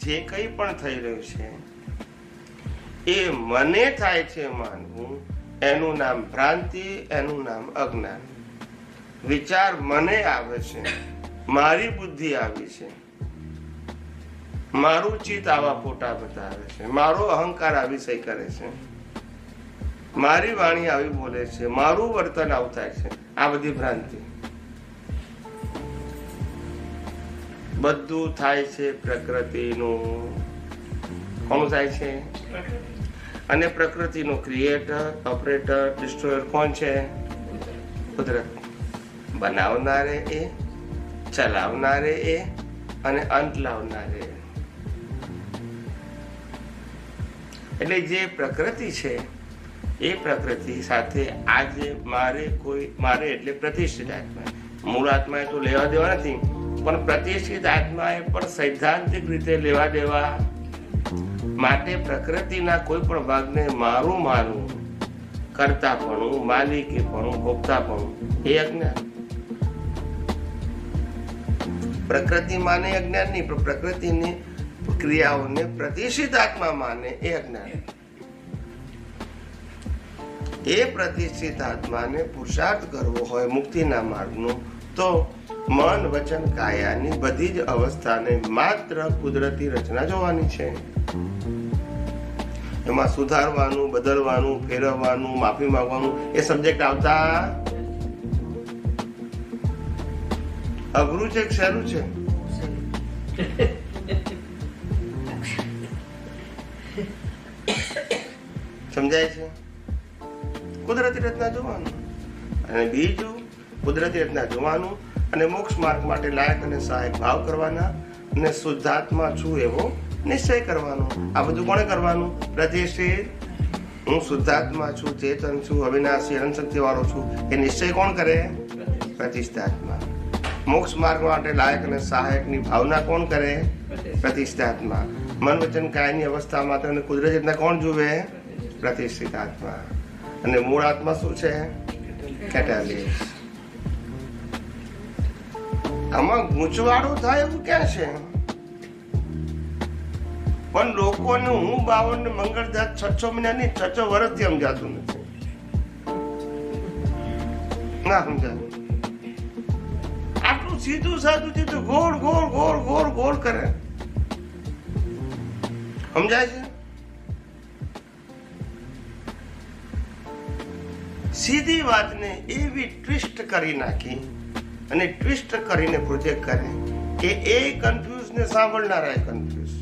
જે કંઈ પણ થઈ રહ્યું છે, એ મને થાય છે માનવું, એનું નામ ભ્રાંતિ, એનું નામ અજ્ઞાન. વિચાર મને આવે છે, મારી બુદ્ધિ આવી છે. મારું ચિત્ત આવા ફોટા બતાવે છે, મારો અહંકાર આવી સહી કરે છે. મારી વાણી આવી બોલે છે, મારું વર્તન આવું થાય છે, આ બધી ભ્રાંતિ. બધું થાય છે પ્રકૃતિનું. કોનું થાય છે? અને પ્રકૃતિનો ક્રિએટર ઓપરેટર ડિસ્ટ્રોયર કોણ છે? કુદરત. બનાવનારે એ, ચલાવનારે એ, અને અંત લાવનારે એટલે જે પ્રકૃતિ છે, એ પ્રકૃતિ સાથે આજે મારે કોઈ, મારે એટલે પ્રતિષ્ઠિત આત્મા. મૂળ આત્માએ તો લેવા દેવા નથી. પણ પ્રતિષ્ઠિત આત્માએ પણ સૈદ્ધાંતિક રીતે લેવા દેવા માટે પ્રકૃતિના કોઈ પણ ભાગને મારું માનવું કરતાપણું, માલિકીપણું, ભોગતાપણું, એ અજ્ઞાન. પ્રકૃતિ માને અજ્ઞાન નહીં, પણ પ્રકૃતિની ક્રિયાઓને પ્રતિષ્ઠિત આત્મા માને એ અજ્ઞાન. એ પ્રતિષ્ઠિત આત્માને પુરુષાર્થ કરવો હોય મુક્તિના માર્ગનો તો મન, વચન, કાયાની બધી જ અવસ્થાને માત્ર કુદરતી રચના જોવાની છે. એમાં સુધારવાનું, બદલવાનું, ફેરવવાનું, માફી માંગવાનું એ સબ્જેક્ટ આવતા અઘરું છે કે સહેલું છે? સમજાય છે? કુદરતી રચના જોવાનું. અને બીજું કુદરતી રીતના જોવાનું અને મોક્ષ માર્ગ માટે લાયક અને સહાયક ભાવ કરવાના અને શુદ્ધાત્મા છું એવો નિશ્ચય કરવાનો. આ બધું કોણે કરવાનું? પ્રતિષ્ઠિત હું શુદ્ધાત્મા છું, ચેતન છું, અવિનાશી અનશક્તિ વાળો છું. એ નિશ્ચય કોણ કરે? પ્રતિષ્ઠાત્મા. મોક્ષ માર્ગ માટે લાયક અને સહાયકની ભાવના કોણ કરે? પ્રતિષ્ઠાત્મા. મન વચન કાયની અવસ્થા માત્ર કુદરતી રીતના કોણ જુએ? પ્રતિષ્ઠિત આત્મા અને મૂળ આત્મા શું છે? કેટાલિસ આમાં ગૂંચવાડું થાય એવું ક્યાં છે. પણ લોકોને હું બાવન ને જાત છ છ મહિનાની છ છ વર્ષથી સમજાતું નથી. ના સમજાતું. આટલું સીધું સાધું સીધું ગોળ ગોળ ગોળ ગોળ ગોળ કરે. સમજાય છે? સીધી વાતને એવી ટ્વિસ્ટ કરી નાખી અને ટ્વિસ્ટ કરીને પ્રોજેક્ટ કરે કે એ કન્ફ્યુઝને સાંભળનારા કન્ફ્યુઝ